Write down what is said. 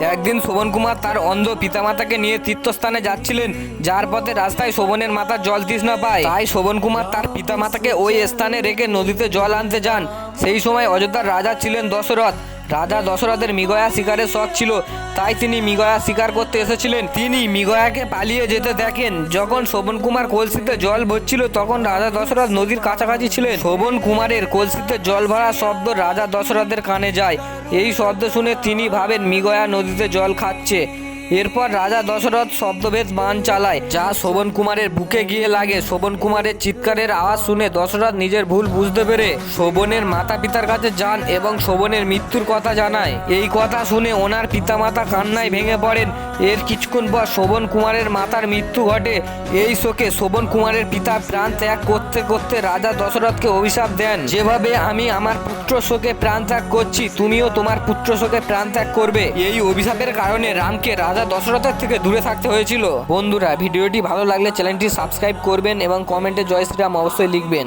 একদিন শোভন কুমার তার অন্ধ পিতামাতাকে নিয়ে তীর্থস্থানে যাচ্ছিলেন। যার পথে রাস্তায় শোভনের মাথা জল তৃষ্ণা পায়। তাই শোভন কুমার তার পিতামাতাকে ওই স্থানে রেখে নদীতে জল আনতে যান। সেই সময় অযোধ্যার রাজা ছিলেন দশরথ। রাজা দশরথের মৃগয়া শিকারের শখ ছিল, তাই তিনি মৃগয়া শিকার করতে এসেছিলেন। তিনি মৃগয়াকে পালিয়ে যেতে দেখেন। যখন শোভন কুমার কলসিতে জল ভরছিল, তখন রাজা দশরথ নদীর কাছাকাছি ছিলেন। শোভন কুমারের কলসিতে জল ভরা শব্দ রাজা দশরথের কানে যায়। এই শব্দ শুনে তিনি ভাবেন, মৃগয়া নদীতে জল খাচ্ছে। এরপর রাজা দশরথ শব্দভেদ বান চালায়, যা শোভন কুমারের বুকে গিয়ে লাগে। শোভন কুমারের চিৎকারের আওয়াজ শুনে দশরথ নিজের ভুল বুঝতে পেরে শোভনের মাতা পিতার কাছে যান এবং শোভনের মৃত্যুর কথা জানায়। এই কথা শুনে ওনার পিতামাতা কান্নায় ভেঙে পড়েন। এর কিছুক্ষণ পর শোভন কুমারের মাতার মৃত্যু ঘটে। এই শোকে শোভন কুমারের পিতা প্রাণ ত্যাগ করতে করতে রাজা দশরথকে অভিশাপ দেন। যেভাবে আমি আমার পুত্র শোকে প্রাণ ত্যাগ করছি, তুমিও তোমার পুত্র শোকে প্রাণ ত্যাগ করবে। এই অভিশাপের কারণে রামকে রাজা দশরথের থেকে দূরে থাকতে হয়েছিল। বন্ধুরা, ভিডিওটি ভালো লাগলে চ্যানেলটি সাবস্ক্রাইব করবেন এবং কমেন্টে জয় শ্রীরাম অবশ্যই লিখবেন।